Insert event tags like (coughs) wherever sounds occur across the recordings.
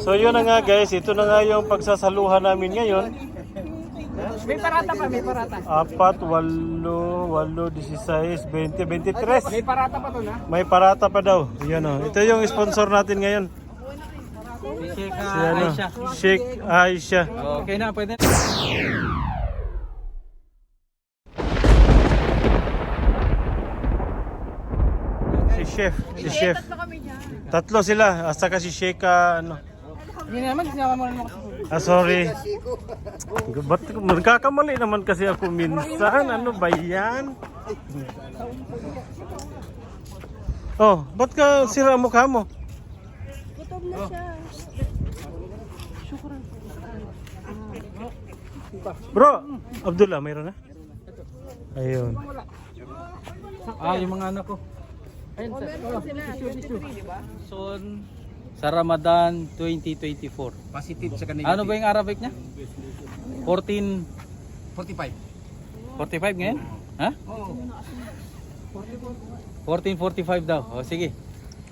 So yun na nga guys, ito na nga yung pagsasaluhan namin ngayon. May parata pa, may parata. Apat, walo, walo, 16, 20, 23. May parata pa to na. May parata pa daw. Yan o. Ito yung sponsor natin ngayon. Sheikh Si ano, Sheikh Aisha. Okay na, pwede. Si Chef. Si Chef. Tatlo sila. At saka si Sheikh ah, ano. Hindi naman, sinama mo naman kasi. Ah, sorry. Ba't magkakamali naman kasi ako minsan? Ano ba yan? Oh, ba't ka sira ang mukha mo? Bro, Abdullah, mayroon na? Ayun. Ah, yung mga anak ko. Ayun. Oh. Son, sa Ramadan 2024. Positive sa kanila. Ano ba yung Arabic niya? 14 45. 45 ngayon? Ha? Oo. 1445 daw. O sige.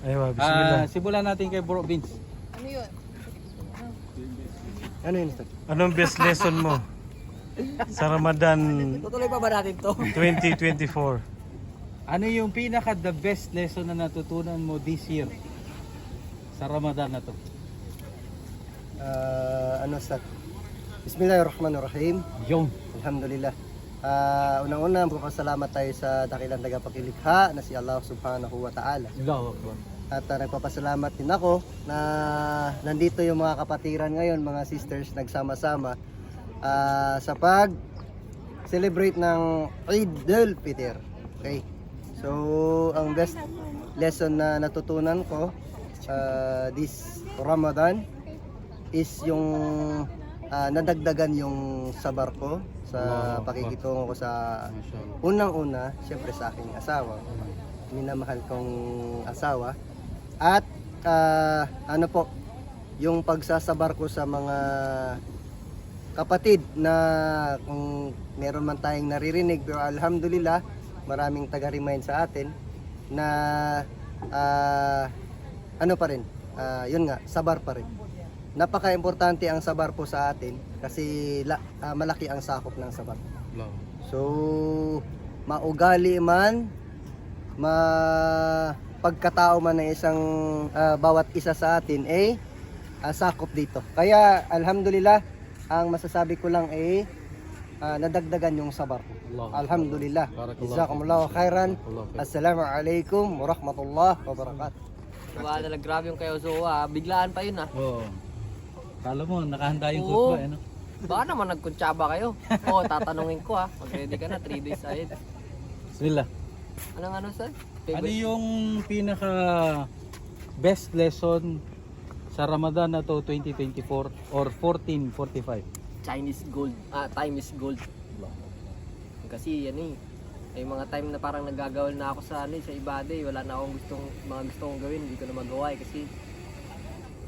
Ayun, bismillah. Ah, simulan natin kay Bro Vince. Ano yun? Anong best lesson mo sa Ramadan Tutuloy pa ba natin to? 2024? Ano yung pinaka the best lesson na natutunan mo this year sa Ramadan na to? Ah, ano sa Bismillahirrahmanirrahim. Yung. Alhamdulillah. Ah, unang-una, magpapasalamat tayo sa dakilang tagapaglikha na si Allah Subhanahu wa Ta'ala. Allahu Akbar. At ah, nagpapasalamat din ako na nandito yung mga kapatiran ngayon, mga sisters nagsama-sama ah, sa pag celebrate ng Eid al-Fitr. Okay. So, ang best lesson na natutunan ko ah, this Ramadan is yung ah, nadagdagan yung sabar ko sa pakikitungo ko sa unang-una, syempre sa aking asawa. Minamahal kong asawa. At ah, ano po, yung pagsasabar ko sa mga kapatid na kung meron man tayong naririnig pero alhamdulillah maraming taga-remind sa atin na ah, ano pa rin ah, yun nga sabar pa rin. Napaka-importante ang sabar po sa atin kasi la, ah, malaki ang sakop ng sabar. So maugali man ma pagkatao man ng isang ah, bawat isa sa atin eh ah, sakop dito. Kaya alhamdulillah ang masasabi ko lang eh ah, nadagdagan yung sabar ko Alhamdulillah. Barakallahu Jazakumullahu khairan. Fiik. Assalamualaikum warahmatullahi wabarakatuh. Wala talaga grabe yung kay Ozoa. Biglaan pa yun ah. Oo. Kala mo, nakahanda yung Oo. khutbah, ano? Baka naman nagkuntsaba kayo. Oo, tatanungin ko ah. Mag-ready ka na, 3 days ahead. Bismillah. Anong ano sir? Ano yung pinaka best lesson sa Ramadan na to 2024 or 1445? Chinese gold. Ah, time is gold. Kasi yan eh. May mga time na parang nagagawal na ako sa ano eh, sa ibada eh. Wala na akong gustong, mga gusto kong gawin. Hindi ko na magawa eh. Kasi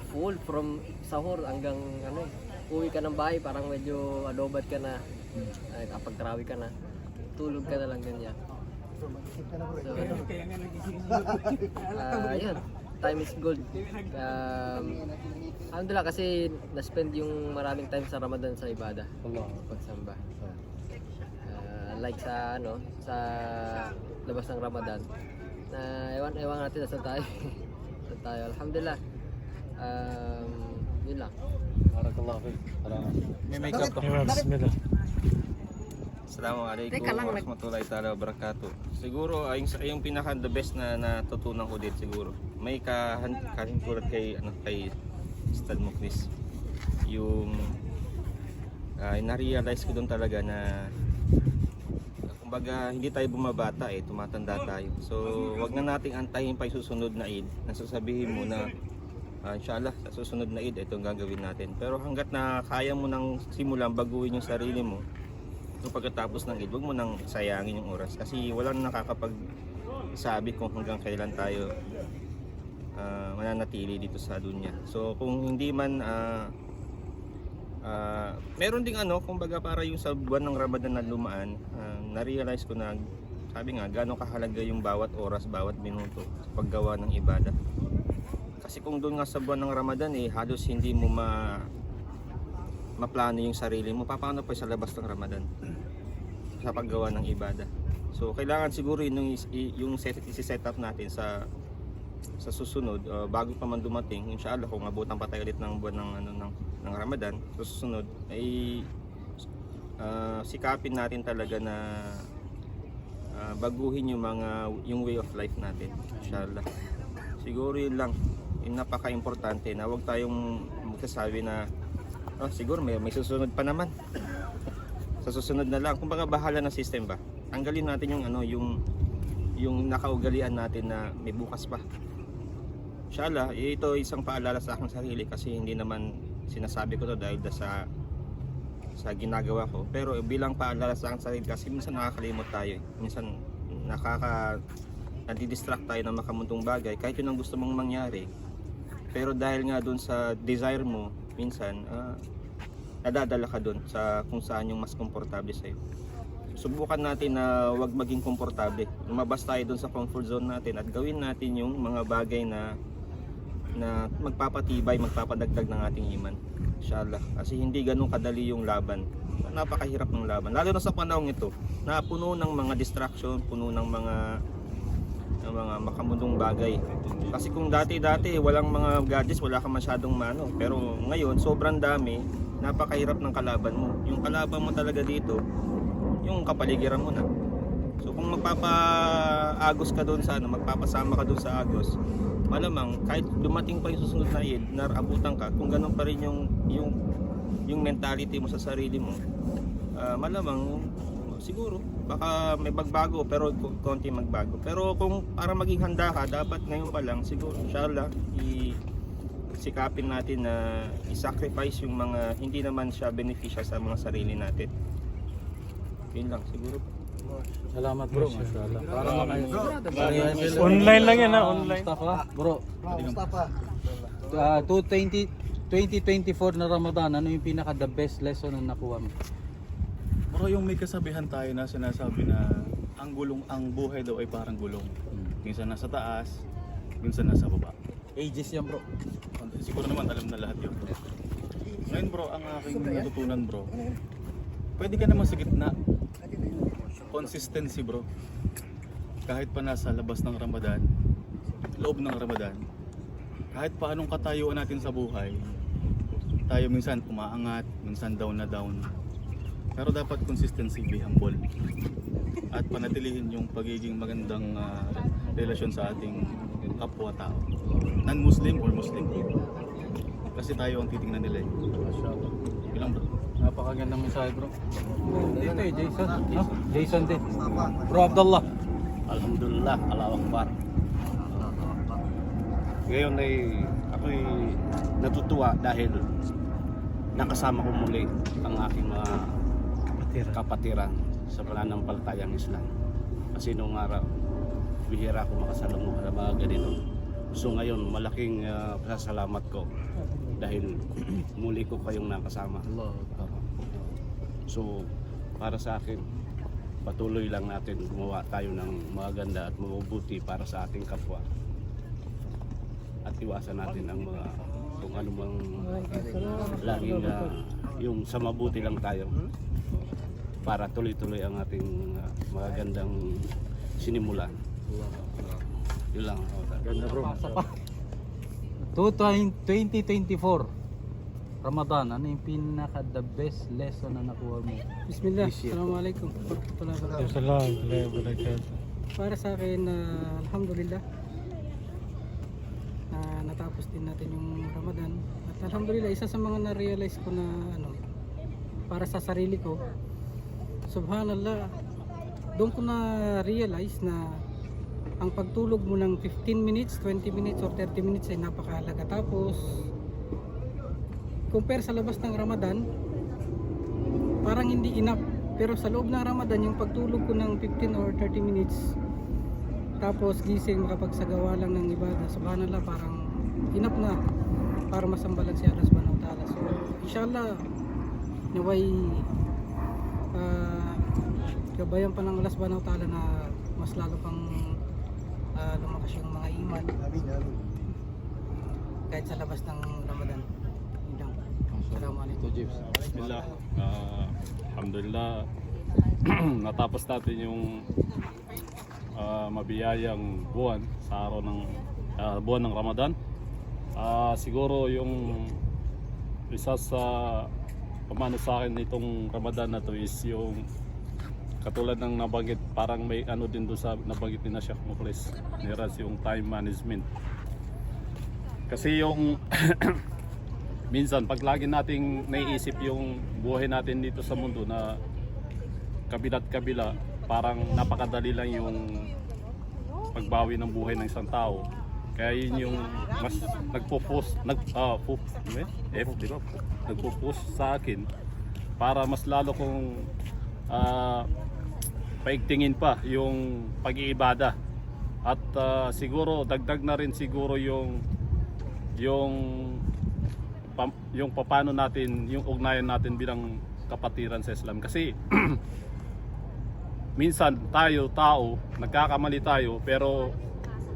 full from sahur hanggang ano eh. Uwi ka ng bahay, parang medyo adobat ka na. Ay, kapag trawi ka na. Tulog ka na lang ganyan. So, ano, Ah, yun. Time is gold. Um, alhamdulillah kasi na-spend yung maraming time sa Ramadan sa ibada. Pagsamba. Ah, like sa ano, sa labas ng Ramadan. Na ewan ewan natin nasa tayo. (laughs) Saan tayo. Alhamdulillah. Um, yun lang. Barakallahu fiik. May makeup ka. Bismillah. Assalamualaikum warahmatullahi taala wabarakatuh. Siguro ay yung, yung pinaka the best na natutunan ko dito siguro. May kahan kahintulad kay ano kay Stan Muklis. Yung uh, na-realize ko doon talaga na kumbaga hindi tayo bumabata eh, tumatanda tayo. So, wag na nating antayin pa yung susunod na Eid. Nasasabihin mo na ah, inshallah sa susunod na Eid ito ang gagawin natin. Pero hanggat na kaya mo nang simulan baguhin yung sarili mo, So pagkatapos ng Eid, huwag mo nang sayangin yung oras kasi walang nakakapag sabi kung hanggang kailan tayo ah, mananatili dito sa dunya. So kung hindi man ah, ah, meron ding ano, kumbaga para yung sa buwan ng Ramadan na lumaan, ah, na-realize ko na sabi nga, gaano kahalaga yung bawat oras, bawat minuto sa paggawa ng ibada. Kasi kung doon nga sa buwan ng Ramadan eh, halos hindi mo ma maplano yung sarili mo. Paano pa sa labas ng Ramadan? Sa paggawa ng ibada. So kailangan siguro yun yung, yung set, isi-set up natin sa sa susunod uh, bago pa man dumating inshallah kung abutan pa tayo ulit ng buwan ng ano ng, ng Ramadan sa susunod ay uh, sikapin natin talaga na uh, baguhin yung mga yung way of life natin inshallah. Siguro yun lang. Yung napaka-importante na huwag tayong magsasabi na oh, siguro may, may susunod pa naman. Sa susunod na lang. Kumbaga bahala ng system ba? Tanggalin natin yung ano yung yung nakaugalian natin na may bukas pa. Inshallah, ito isang paalala sa aking sarili kasi hindi naman sinasabi ko to dahil da sa sa ginagawa ko. Pero bilang paalala sa aking sarili kasi minsan nakakalimot tayo. eh. Minsan nakaka nadidistract tayo ng makamundong bagay kahit yun ang gusto mong mangyari. Pero dahil nga doon sa desire mo, minsan ah, nadadala ka doon sa kung saan yung mas komportable sa'yo. Subukan natin na wag maging komportable. Lumabas tayo doon sa comfort zone natin at gawin natin yung mga bagay na na magpapatibay, magpapadagdag ng ating iman. Inshallah. Kasi hindi ganun kadali yung laban. Napakahirap ng laban. Lalo na sa panahong ito, na puno ng mga distraction, puno ng mga ng mga makamundong bagay. Kasi kung dati-dati walang mga gadgets, wala ka masyadong mano. Pero ngayon, sobrang dami, napakahirap ng kalaban mo. Yung kalaban mo talaga dito, yung kapaligiran mo na. So kung magpapaagos ka doon sa ano, magpapasama ka doon sa agos, malamang kahit dumating pa yung susunod na Eid, narabutan ka, kung ganun pa rin yung yung yung mentality mo sa sarili mo, ah, malamang siguro baka may magbago pero ko- konti magbago. Pero kung para maging handa ka, dapat ngayon pa lang siguro inshallah i sikapin natin na i-sacrifice yung mga hindi naman siya beneficial sa mga sarili natin. Yun lang siguro. Salamat bro, mashallah. Para. Online lang yan ha, online. Mustafa, bro. Mustafa. Uh, 2020 2024 na Ramadan, ano yung pinaka the best lesson na nakuha mo? Bro, yung may kasabihan tayo na sinasabi na ang gulong, ang buhay daw ay parang gulong. Minsan nasa taas, minsan nasa baba. Ages yan bro. Siguro naman alam na lahat yun. Ngayon bro, ang aking natutunan bro, pwede ka naman sa gitna. Consistency bro. Kahit pa nasa labas ng Ramadan, loob ng Ramadan, kahit pa anong katayuan natin sa buhay, tayo minsan umaangat, minsan down na down. Pero dapat consistency, be humble. At panatilihin yung pagiging magandang ah, relasyon sa ating kapwa-tao. Non-Muslim or Muslim. Kasi tayo ang titingnan nila eh. Bilang bro. Napakagandang mensahe bro. Dito eh, Jason. No? Jason din. Bro Abdullah. Alhamdulillah, Allahu Akbar. Ngayon ay ako'y natutuwa dahil nakasama ko muli ang aking mga kapatiran sa pananampalatayang Islam. Kasi nung araw, bihira ako makasalamuha sa mga ganito. So ngayon, malaking ah, pasasalamat ko dahil muli ko kayong nakasama. So, para sa akin, patuloy lang natin gumawa tayo ng maganda at mabubuti para sa ating kapwa. At iwasan natin ang mga kung ano mang laging ah, yung sa mabuti lang tayo para tuloy-tuloy ang ating ah, magagandang sinimulan. Yun lang. Ganda bro. 2024 Ramadan, ano yung pinaka the best lesson na nakuha mo? Bismillah. Assalamualaikum. Assalamualaikum. Para sa akin, ah, alhamdulillah, na natapos din natin yung Ramadan. At alhamdulillah, isa sa mga na-realize ko na ano, para sa sarili ko, subhanallah, doon ko na-realize na ang pagtulog mo ng 15 minutes, 20 minutes, or 30 minutes ay napakahalaga. Tapos, compare sa labas ng Ramadan, parang hindi enough. Pero sa loob ng Ramadan, yung pagtulog ko ng 15 or 30 minutes, tapos gising makapagsagawa lang ng ibada, subhanallah, parang enough na para masambalan si Allah subhanahu wa ta'ala. So, inshallah, naway uh, gabayan pa ng Allah subhanahu wa ta'ala na mas lalo pang ah, lumakas yung mga iman. Kahit sa labas ng Ramadan. Assalamualaikum. Ito, Jeeves. Bismillah. Ah, Alhamdulillah. (clears throat) Natapos natin yung ah, mabiyayang buwan sa araw ng ah, buwan ng Ramadan. Ah, siguro yung isa sa pamano sa akin nitong Ramadan na to is yung katulad ng nabanggit parang may ano din doon sa nabanggit ni na Sheikh Muklis Niras yung time management kasi yung (coughs) minsan pag lagi nating naiisip yung buhay natin dito sa mundo na kabilat kabila parang napakadali lang yung pagbawi ng buhay ng isang tao. Kaya yun yung mas nagpo-post nag ah po, yun? F di ba? Nagpo-post sa akin para mas lalo kong ah, paigtingin pa yung pag-iibada. At ah, siguro dagdag na rin siguro yung yung pam, yung paano natin yung ugnayan natin bilang kapatiran sa Islam. Kasi (clears throat) minsan tayo tao nagkakamali tayo pero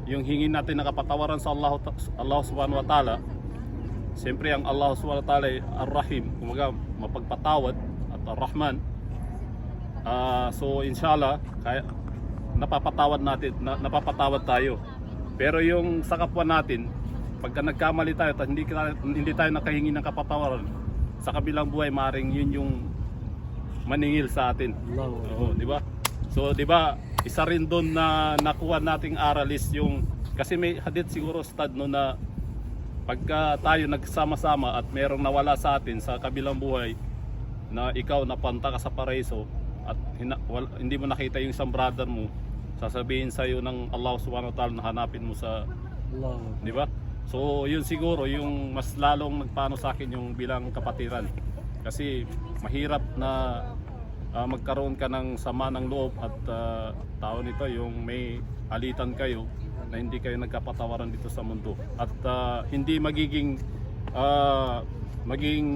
yung hingin natin na kapatawaran sa Allah Allah Subhanahu wa Ta'ala siyempre ang Allah Subhanahu wa Ta'ala ay Ar-Rahim. Kumaga mapagpatawad at Ar-Rahman. Ah, so inshallah kaya napapatawad natin na, napapatawad tayo. Pero yung sa kapwa natin pagka nagkamali tayo at hindi, hindi tayo nakahingi ng kapatawaran sa kabilang buhay maring yun yung maningil sa atin. Oo, di ba so di ba isa rin doon na nakuha nating aral is yung kasi may hadith siguro stad no na pagka tayo nagsama-sama at merong nawala sa atin sa kabilang buhay na ikaw napanta ka sa paraiso at hina, wal- hindi mo nakita yung isang brother mo sasabihin sa iyo ng Allah Subhanahu wa Ta'ala na hanapin mo sa di ba? So yun siguro yung mas lalong nagpaano sa akin yung bilang kapatiran kasi mahirap na ah, magkaroon ka ng sama ng loob at ah, tao nito yung may alitan kayo na hindi kayo nagkapatawaran dito sa mundo. At ah, hindi magiging ah, maging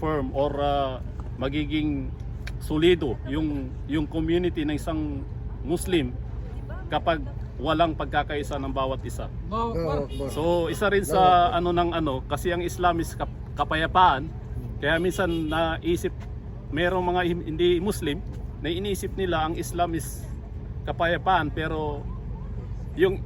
firm or ah, magiging solido yung yung community ng isang Muslim kapag walang pagkakaisa ng bawat isa. So isa rin sa ano ng ano kasi ang Islam is kap- kapayapaan kaya minsan naisip merong mga hin- hindi Muslim na iniisip nila ang Islam is kapayapaan pero yung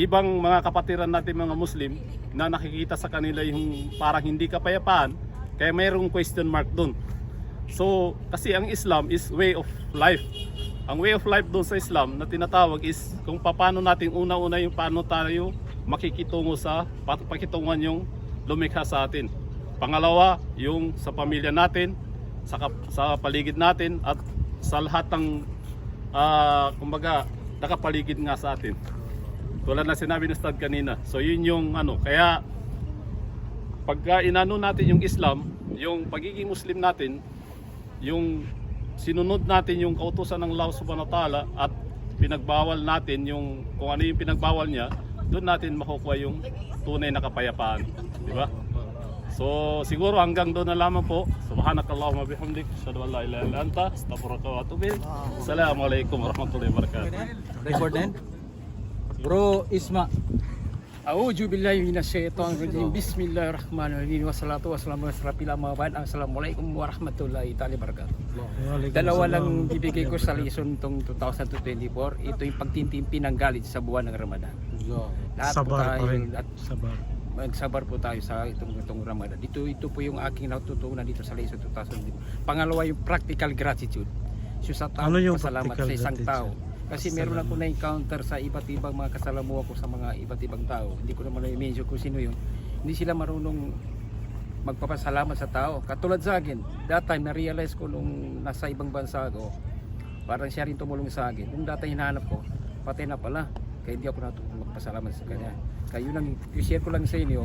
ibang mga kapatiran natin mga Muslim na nakikita sa kanila yung parang hindi kapayapaan kaya mayroong question mark doon. So kasi ang Islam is way of life. Ang way of life doon sa Islam na tinatawag is kung paano natin una-una yung paano tayo makikitungo sa pakitungan yung lumikha sa atin. Pangalawa, yung sa pamilya natin, sa, sa paligid natin at sa lahat ng ah, kumbaga nakapaligid nga sa atin. Tulad na sinabi ni Stad kanina. So yun yung ano, kaya pagka inano natin yung Islam, yung pagiging Muslim natin, yung sinunod natin yung kautusan ng Allah Subhanahu wa Ta'ala at pinagbawal natin yung kung ano yung pinagbawal niya, doon natin makukuha yung tunay na kapayapaan, di ba? So siguro hanggang doon na lamang po. Subhanakallahumma bihamdik, asyhadu an la ilaha illa anta, astaghfiruka wa atubu ilaik. Assalamualaikum warahmatullahi wabarakatuh. Record din. Bro Isma. A'udzu billahi minasyaitonir rajim. Bismillahirrahmanirrahim. Wassalatu wassalamu ala asyrafil anbiya'i Assalamualaikum warahmatullahi taala wabarakatuh. Dalawa lang bibigay ko sa lesson tong 2024. Ito yung pagtintimpi ng galit sa buwan ng Ramadan. Lahat Sabar pa rin. lahat Sabar. Magsabar po tayo sa itong, itong Ramadan. Ito, ito po yung aking natutunan dito sa lesson 2024. Pangalawa yung practical gratitude. So sa tao, Ano yung pasalamat sa isang gratitude? tao. Kasi meron ako na-encounter sa iba't ibang mga kasalamuha ko sa mga iba't ibang tao. Hindi ko naman na-mention kung sino yun. Hindi sila marunong magpapasalamat sa tao. Katulad sa akin, that time na-realize ko nung nasa ibang bansa ako, parang siya rin tumulong sa akin. Nung dati hinahanap ko, patay na pala. Kaya hindi ako natutulong magpasalamat sa kanya. Kaya yun lang, i-share ko lang sa inyo,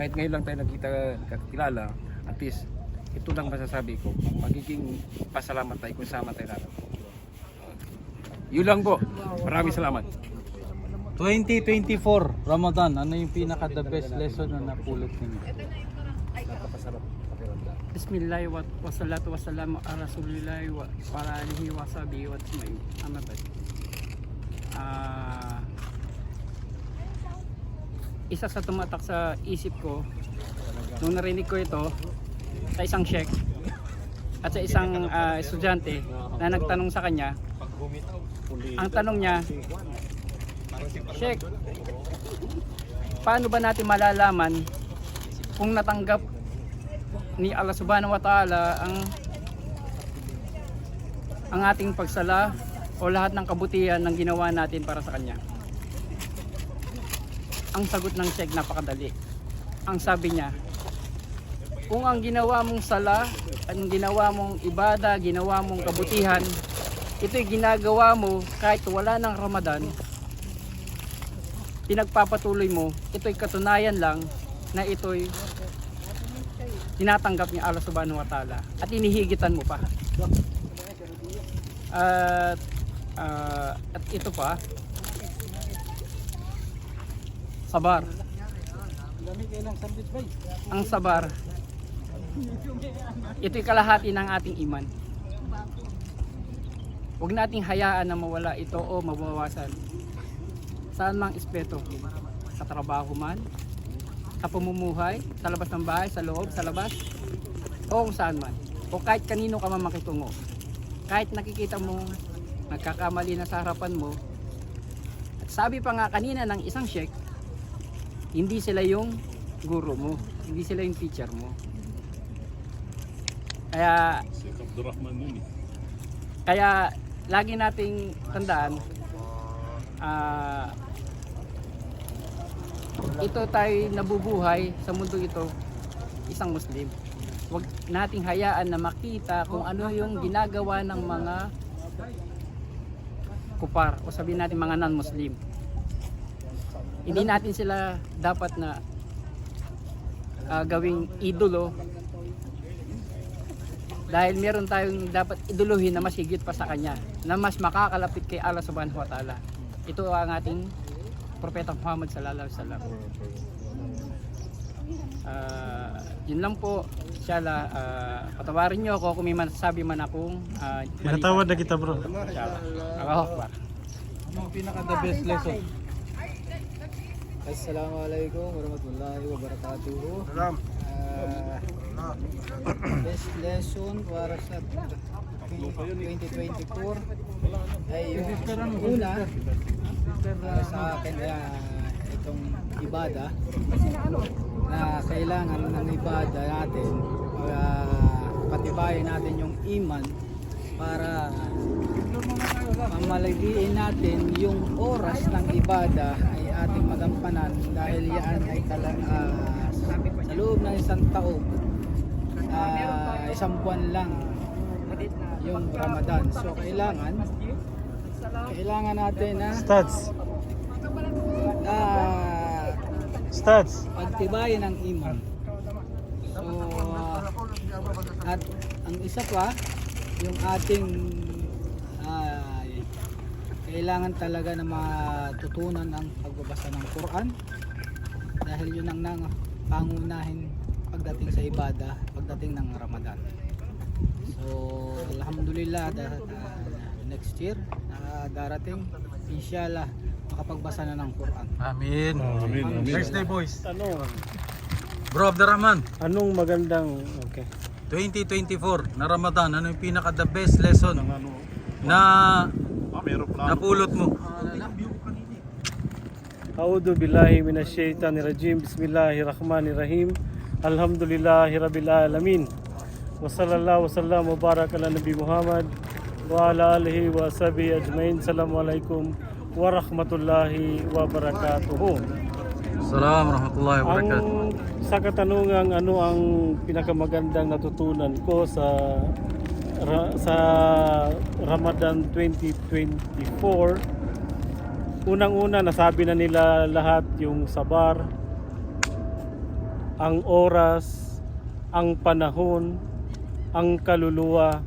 kahit ngayon lang tayo nagkita, kakilala, at least, ito lang masasabi ko, magiging pasalamat tayo kung sama tayo natin. Yun lang po. Maraming salamat. 2024 Ramadan, ano yung pinaka the best lesson na napulot ninyo? Bismillah wa wassalatu wassalamu ala rasulillah wa ala alihi wa sahbihi wa ajma'in. Amma ba'd. Ah isa sa tumatak sa isip ko nung narinig ko ito sa isang sheikh at sa isang ah, estudyante na nagtanong sa kanya ang tanong niya Sheikh paano ba natin malalaman kung natanggap ni Allah subhanahu wa ta'ala ang ang ating pagsala o lahat ng kabutihan ng ginawa natin para sa Kanya. Ang sagot ng Sheikh napakadali. Ang sabi niya, kung ang ginawa mong sala, ang ginawa mong ibada, ginawa mong kabutihan, ito'y ginagawa mo kahit wala ng Ramadan, pinagpapatuloy mo, ito'y katunayan lang na ito'y tinatanggap ni Allah subhanahu wa ta'ala at inihigitan mo pa. At ah, at ito pa sabar. Ang sabar ito'y kalahati ng ating iman. Huwag nating hayaan na mawala ito o mabawasan. Saan mang espeto? Sa trabaho man, sa pamumuhay, sa labas ng bahay, sa loob, sa labas, o kung saan man. O kahit kanino ka man makitungo. Kahit nakikita mo, nagkakamali na sa harapan mo. At sabi pa nga kanina ng isang sheikh, hindi sila yung guro mo, hindi sila yung teacher mo. Kaya kaya lagi nating tandaan ah ito tayo nabubuhay sa mundo ito isang Muslim. Huwag nating hayaan na makita kung ano yung ginagawa ng mga kupar o sabihin natin mga non-Muslim. Hindi natin sila dapat na ah, gawing idolo. Dahil meron tayong dapat iduluhin na mas higit pa sa kanya na mas makakalapit kay Allah subhanahu wa ta'ala. Ito ang ating propeta Muhammad sallallahu alaihi wasallam. Ah, yun lang po. Inshallah uh, patawarin niyo ako kung may masasabi man akong uh, Pinatawad na kita bro. inshallah Allahu Akbar Ano ang pinaka the best lesson? Assalamualaikum warahmatullahi wabarakatuh. Ah, (coughs) best lesson para sa 2024 ay yung una para sa akin ah, itong ibada na kailangan ng ibada natin para patibayin natin yung iman para mamalagiin natin yung oras ng ibada ating magampanan dahil yan ay talang ah, sa loob ng isang taon ah, isang buwan lang yung Ramadan so kailangan kailangan natin na Stats. ah, Stats. pagtibayin ang iman. So, ah, at ang isa pa, yung ating kailangan talaga na matutunan ang pagbabasa ng Quran dahil yun ang nang pangunahin pagdating sa ibada, pagdating ng Ramadan. So, alhamdulillah da, da- next year na darating, inshallah makapagbasa na ng Quran. Amin. Amin. First day boys. Ano? Bro Abdurrahman, Anong magandang okay. 2024 na Ramadan, ano yung pinaka the best lesson na napulot mo? A'udhu billahi minasyaitanir rajim. Bismillahirrahmanirrahim. Alhamdulillahi rabbil alamin. Wa sallallahu wa sallam wa barak ala Nabi Muhammad wa ala alihi wa ashabihi ajmain. Assalamualaikum warahmatullahi wabarakatuh. Assalamualaikum warahmatullahi wabarakatuh. Ang sa katanungang ano ang pinakamagandang natutunan ko sa sa Ramadan 2024 Unang-una nasabi na nila lahat yung sabar ang oras ang panahon ang kaluluwa.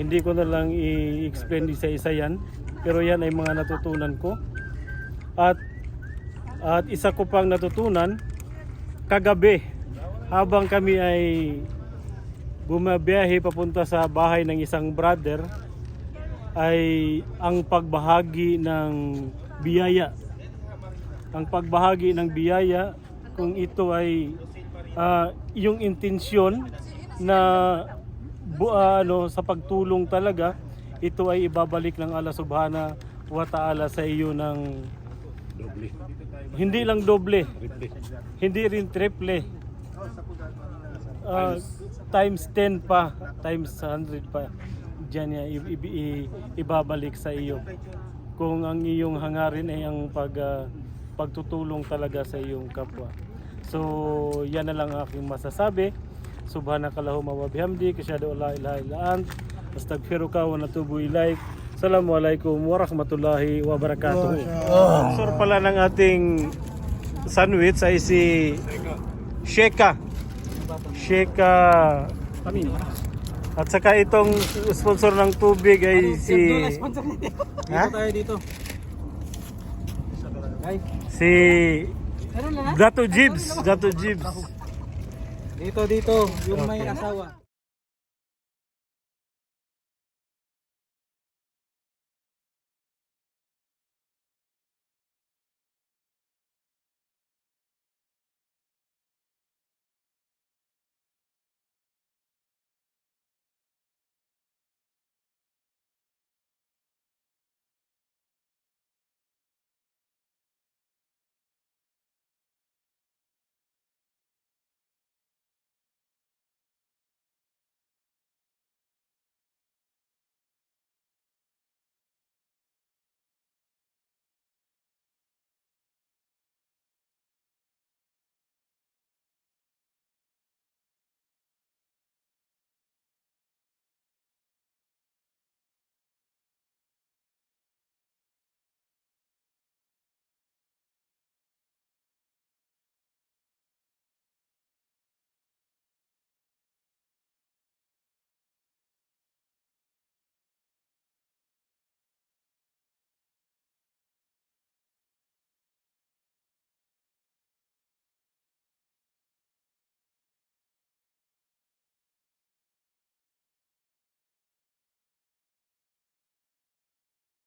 Hindi ko na lang i-explain isa-isa yan pero yan ay mga natutunan ko. At at isa ko pang natutunan kagabi habang kami ay bumabiyahe papunta sa bahay ng isang brother ay ang pagbahagi ng biyaya ang pagbahagi ng biyaya kung ito ay ah, yung intensyon na bu- ah, ano sa pagtulong talaga ito ay ibabalik ng Allah Subhanahu wa Ta'ala sa iyo ng Doble. hindi lang doble hindi rin triple Ah, times 10 pa times 100 pa diyan niya ibabalik sa iyo. Kung ang iyong hangarin ay ang pag ah, pagtutulong talaga sa iyong kapwa. So yan na lang aking masasabi. Subhanakallahumma wa bihamdi kasyadu la ilaha illa ant astaghfiruka wa natubu ilaik. Assalamualaikum warahmatullahi wabarakatuh. Sponsor pala ng ating sandwich ay si Sheka. Sheka At saka itong sponsor ng tubig ay si Ha? tayo dito. Si Dato Jibs, Dato Jibs. Dito, dito. Yung may asawa.